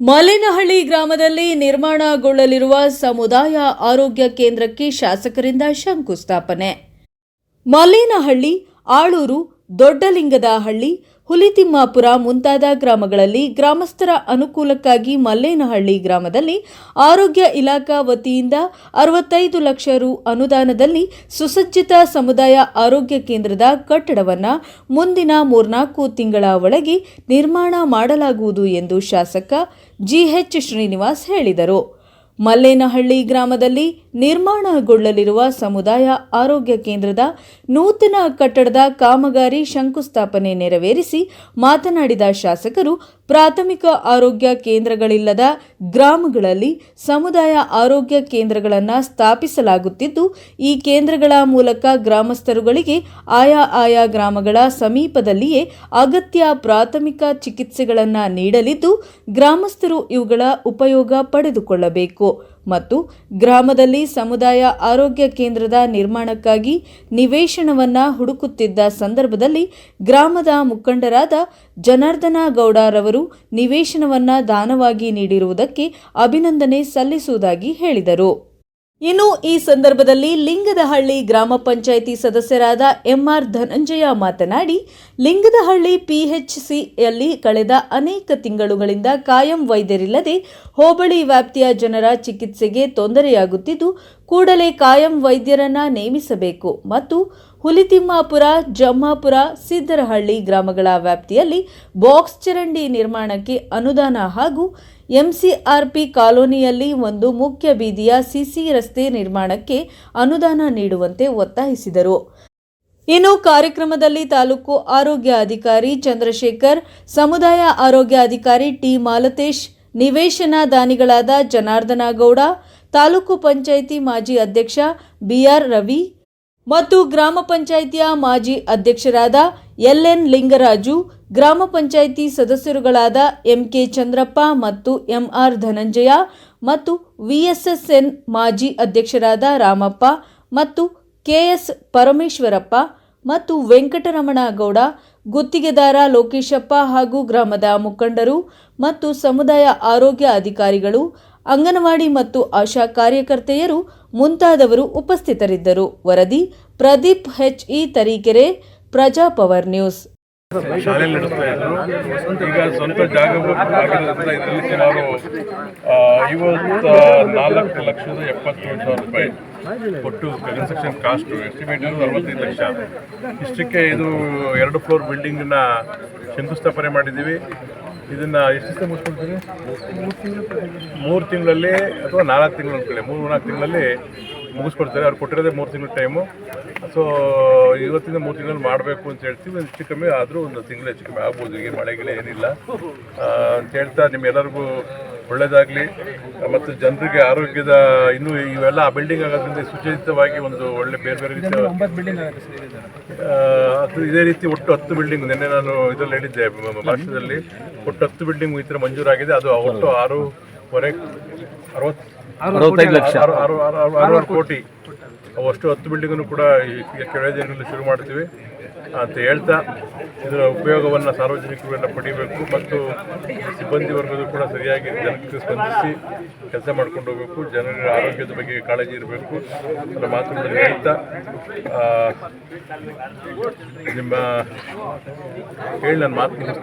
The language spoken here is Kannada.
ಮಲೇನಹಳ್ಳಿ ಗ್ರಾಮದಲ್ಲಿ ನಿರ್ಮಾಣಗೊಳ್ಳಲಿರುವ ಸಮುದಾಯ ಆರೋಗ್ಯ ಕೇಂದ್ರಕ್ಕೆ ಶಾಸಕರಿಂದ ಶಂಕುಸ್ಥಾಪನೆ. ಮಲೇನಹಳ್ಳಿ ಆಳೂರು ದೊಡ್ಡಲಿಂಗದಹಳ್ಳಿ ಹುಲಿತಿಮ್ಮಾಪುರ ಮುಂತಾದ ಗ್ರಾಮಗಳಲ್ಲಿ ಗ್ರಾಮಸ್ಥರ ಅನುಕೂಲಕ್ಕಾಗಿ ಮಲ್ಲೇನಹಳ್ಳಿ ಗ್ರಾಮದಲ್ಲಿ ಆರೋಗ್ಯ ಇಲಾಖಾ ವತಿಯಿಂದ ಅರವತ್ತೈದು ಲಕ್ಷ ರು ಅನುದಾನದಲ್ಲಿ ಸುಸಜ್ಜಿತ ಸಮುದಾಯ ಆರೋಗ್ಯ ಕೇಂದ್ರದ ಕಟ್ಟಡವನ್ನು ಮುಂದಿನ ಮೂರ್ನಾಲ್ಕು ತಿಂಗಳ ಒಳಗೆ ನಿರ್ಮಾಣ ಮಾಡಲಾಗುವುದು ಎಂದು ಶಾಸಕ ಜಿಎಚ್ ಶ್ರೀನಿವಾಸ್ ಹೇಳಿದರು. ಮಲ್ಲೇನಹಳ್ಳಿ ಗ್ರಾಮದಲ್ಲಿ ನಿರ್ಮಾಣಗೊಳ್ಳಲಿರುವ ಸಮುದಾಯ ಆರೋಗ್ಯ ಕೇಂದ್ರದ ನೂತನ ಕಟ್ಟಡದ ಕಾಮಗಾರಿ ಶಂಕುಸ್ಥಾಪನೆ ನೆರವೇರಿಸಿ ಮಾತನಾಡಿದ ಶಾಸಕರು, ಪ್ರಾಥಮಿಕ ಆರೋಗ್ಯ ಕೇಂದ್ರಗಳಿಲ್ಲದ ಗ್ರಾಮಗಳಲ್ಲಿ ಸಮುದಾಯ ಆರೋಗ್ಯ ಕೇಂದ್ರಗಳನ್ನು ಸ್ಥಾಪಿಸಲಾಗುತ್ತಿದ್ದು, ಈ ಕೇಂದ್ರಗಳ ಮೂಲಕ ಗ್ರಾಮಸ್ಥರುಗಳಿಗೆ ಆಯಾ ಆಯಾ ಗ್ರಾಮಗಳ ಸಮೀಪದಲ್ಲಿಯೇ ಅಗತ್ಯ ಪ್ರಾಥಮಿಕ ಚಿಕಿತ್ಸೆಗಳನ್ನು ನೀಡಲಿದ್ದು, ಗ್ರಾಮಸ್ಥರು ಇವುಗಳ ಉಪಯೋಗ ಪಡೆದುಕೊಳ್ಳಬೇಕು. ಮತ್ತು ಗ್ರಾಮದಲ್ಲಿ ಸಮುದಾಯ ಆರೋಗ್ಯ ಕೇಂದ್ರದ ನಿರ್ಮಾಣಕ್ಕಾಗಿ ನಿವೇಶನವನ್ನು ಹುಡುಕುತ್ತಿದ್ದ ಸಂದರ್ಭದಲ್ಲಿ ಗ್ರಾಮದ ಮುಖಂಡರಾದ ಜನಾರ್ದನ ಗೌಡರವರು ನಿವೇಶನವನ್ನು ದಾನವಾಗಿ ನೀಡಿರುವುದಕ್ಕೆ ಅಭಿನಂದನೆ ಸಲ್ಲಿಸುವುದಾಗಿ ಹೇಳಿದರು. ಇನ್ನು ಈ ಸಂದರ್ಭದಲ್ಲಿ ಲಿಂಗದಹಳ್ಳಿ ಗ್ರಾಮ ಪಂಚಾಯಿತಿ ಸದಸ್ಯರಾದ ಎಂಆರ್ ಧನಂಜಯ ಮಾತನಾಡಿ, ಲಿಂಗದಹಳ್ಳಿ ಪಿಎಚ್ಸಿಯಲ್ಲಿ ಕಳೆದ ಅನೇಕ ತಿಂಗಳುಗಳಿಂದ ಕಾಯಂ ವೈದ್ಯರಿಲ್ಲದೆ ಹೋಬಳಿ ವ್ಯಾಪ್ತಿಯ ಜನರ ಚಿಕಿತ್ಸೆಗೆ ತೊಂದರೆಯಾಗುತ್ತಿದ್ದು, ಕೂಡಲೇ ಕಾಯಂ ವೈದ್ಯರನ್ನ ನೇಮಿಸಬೇಕು ಮತ್ತು ಹುಲಿತಿಮ್ಮಾಪುರ, ಜಮ್ಮಾಪುರ, ಸಿದ್ದರಹಳ್ಳಿ ಗ್ರಾಮಗಳ ವ್ಯಾಪ್ತಿಯಲ್ಲಿ ಬಾಕ್ಸ್ ಚರಂಡಿ ನಿರ್ಮಾಣಕ್ಕೆ ಅನುದಾನ ಹಾಗೂ ಎಂಸಿಆರ್ಪಿ ಕಾಲೋನಿಯಲ್ಲಿ ಒಂದು ಮುಖ್ಯ ಬೀದಿಯ ಸಿಸಿ ರಸ್ತೆ ನಿರ್ಮಾಣಕ್ಕೆ ಅನುದಾನ ನೀಡುವಂತೆ ಒತ್ತಾಯಿಸಿದರು. ಇನ್ನು ಕಾರ್ಯಕ್ರಮದಲ್ಲಿ ತಾಲೂಕು ಆರೋಗ್ಯ ಅಧಿಕಾರಿ ಚಂದ್ರಶೇಖರ್, ಸಮುದಾಯ ಆರೋಗ್ಯ ಅಧಿಕಾರಿ ಟಿ ಮಾಲತೇಶ್, ನಿವೇಶನ ದಾನಿಗಳಾದ ಜನಾರ್ದನ ಗೌಡ, ತಾಲೂಕು ಪಂಚಾಯಿತಿ ಮಾಜಿ ಅಧ್ಯಕ್ಷ ಬಿಆರ್ ರವಿ ಮತ್ತು ಗ್ರಾಮ ಪಂಚಾಯಿತಿಯ ಮಾಜಿ ಅಧ್ಯಕ್ಷರಾದ ಎಲ್ಎನ್ ಲಿಂಗರಾಜು, ಗ್ರಾಮ ಪಂಚಾಯಿತಿ ಸದಸ್ಯರುಗಳಾದ ಎಂಕೆ ಚಂದ್ರಪ್ಪ ಮತ್ತು ಎಂಆರ್ ಧನಂಜಯ ಮತ್ತು ವಿಎಸ್ಎಸ್ಎನ್ ಮಾಜಿ ಅಧ್ಯಕ್ಷರಾದ ರಾಮಪ್ಪ ಮತ್ತು ಕೆಎಸ್ ಪರಮೇಶ್ವರಪ್ಪ ಮತ್ತು ವೆಂಕಟರಮಣ ಗೌಡ ಗುತ್ತಿಗೆದಾರ ಲೋಕೇಶಪ್ಪ ಹಾಗೂ ಗ್ರಾಮದ ಮುಖಂಡರು ಮತ್ತು ಸಮುದಾಯ ಆರೋಗ್ಯ ಅಧಿಕಾರಿಗಳು ಅಂಗನವಾಡಿ ಮತ್ತು ಆಶಾ ಕಾರ್ಯಕರ್ತೆಯರು ಮುಂತಾದವರು ಉಪಸ್ಥಿತರಿದ್ದರು. ವರದಿ ಪ್ರದೀಪ್ ಹೆಚ್ಇ ತರೀಕೆರೆ ಪ್ರಜಾಪವರ್ ನ್ಯೂಸ್. ಶಾಲೆ ನಡೆಸ್ತಾ ಇದ್ರು. ಈಗ ಸ್ವಂತ ಜಾಗ ಸುಮಾರು ಐವತ್ತ ನಾಲ್ಕು ಲಕ್ಷದ ಎಪ್ಪತ್ತೇಳು ಸಾವಿರ ರೂಪಾಯಿ ಒಟ್ಟು ಕನ್ಸ್ಟ್ರಕ್ಷನ್ ಕಾಸ್ಟ್, ಎಸ್ಟಿಮೇಟ್ ಅರವತ್ತೈದು ಲಕ್ಷ. ಇಷ್ಟಕ್ಕೆ ಇದು ಎರಡು ಫ್ಲೋರ್ ಬಿಲ್ಡಿಂಗ್ನ ಶಂಕುಸ್ಥಾಪನೆ ಮಾಡಿದ್ದೀವಿ. ಇದನ್ನ ಎಷ್ಟು ದಿವಸ ಮುಗಿಸ್ಕೊಳ್ತೀವಿ ಮೂರು ತಿಂಗಳಲ್ಲಿ ಅಥವಾ ನಾಲ್ಕು ತಿಂಗಳು ಅಂದ್ಕೊಳ್ಳಿ. ಮೂರು, ನಾಲ್ಕು ತಿಂಗಳಲ್ಲಿ ಮುಗಿಸ್ಕೊಡ್ತಾರೆ. ಅವ್ರು ಕೊಟ್ಟಿರೋದೇ ಮೂರು ತಿಂಗಳು ಟೈಮು. ಸೊ ಇವತ್ತಿಂದ ಮೂರು ತಿಂಗಳಲ್ಲಿ ಮಾಡಬೇಕು ಅಂತ ಹೇಳ್ತೀವಿ. ಹೆಚ್ಚು ಕಮ್ಮಿ ಆದರೂ ಒಂದು ತಿಂಗಳು ಹೆಚ್ಚು ಕಮ್ಮಿ ಆಗ್ಬೋದು. ಈಗ ಮಳೆ ಏನಿಲ್ಲ. ಅಂತ ಹೇಳ್ತಾ ನಿಮ್ಮೆಲ್ಲರಿಗೂ ಒಳ್ಳೆಯದಾಗಲಿ ಮತ್ತು ಜನರಿಗೆ ಆರೋಗ್ಯದ ಇನ್ನೂ ಇವೆಲ್ಲ ಆ ಬಿಲ್ಡಿಂಗ್ ಆಗೋದ್ರಿಂದ ಸುಚಿತವಾಗಿ ಒಂದು ಒಳ್ಳೆ ಬೇರೆ ಬೇರೆ ರೀತಿಯ ಅದು ಇದೇ ರೀತಿ ಒಟ್ಟು ಹತ್ತು ಬಿಲ್ಡಿಂಗ್ ನಿನ್ನೆ ನಾನು ಇದರಲ್ಲಿ ಹೇಳಿದ್ದೆ ಭಾಷಣದಲ್ಲಿ ಒಟ್ಟು ಹತ್ತು ಬಿಲ್ಡಿಂಗ್ ಈ ಥರ ಮಂಜೂರಾಗಿದೆ. ಅದು ಒಟ್ಟು ಆರೂವರೆ ಅರವತ್ತು ಅರವತ್ತೈದು ಲಕ್ಷ. ಆರು ಆರು ಆರು ಆರು ಕೋಟಿ. ಅಷ್ಟು ಹತ್ತು ಬಿಲ್ಡಿಂಗನ್ನು ಕೂಡ ಈ ಕೆಳ ದಿನಗಳಲ್ಲಿ ಶುರು ಮಾಡ್ತೀವಿ. ಅಂತ ಹೇಳ್ತಾ ಇದರ ಉಪಯೋಗವನ್ನು ಸಾರ್ವಜನಿಕರನ್ನು ಪಡಿಬೇಕು ಮತ್ತು ಸಿಬ್ಬಂದಿ ವರ್ಗದ ಕೂಡ ಸರಿಯಾಗಿ ಜನಕ್ಕೆ ಸ್ಪಂದಿಸಿ ಕೆಲಸ ಮಾಡ್ಕೊಂಡು ಹೋಗಬೇಕು. ಜನರ ಆರೋಗ್ಯದ ಬಗ್ಗೆ ಕಾಳಜಿ ಇರಬೇಕು ಅದರ ಮಾತುಗಳನ್ನು ಹೇಳ್ತಾ ನಿಮ್ಮ ಹೇಳಿ ನನ್ನ ಮಾತು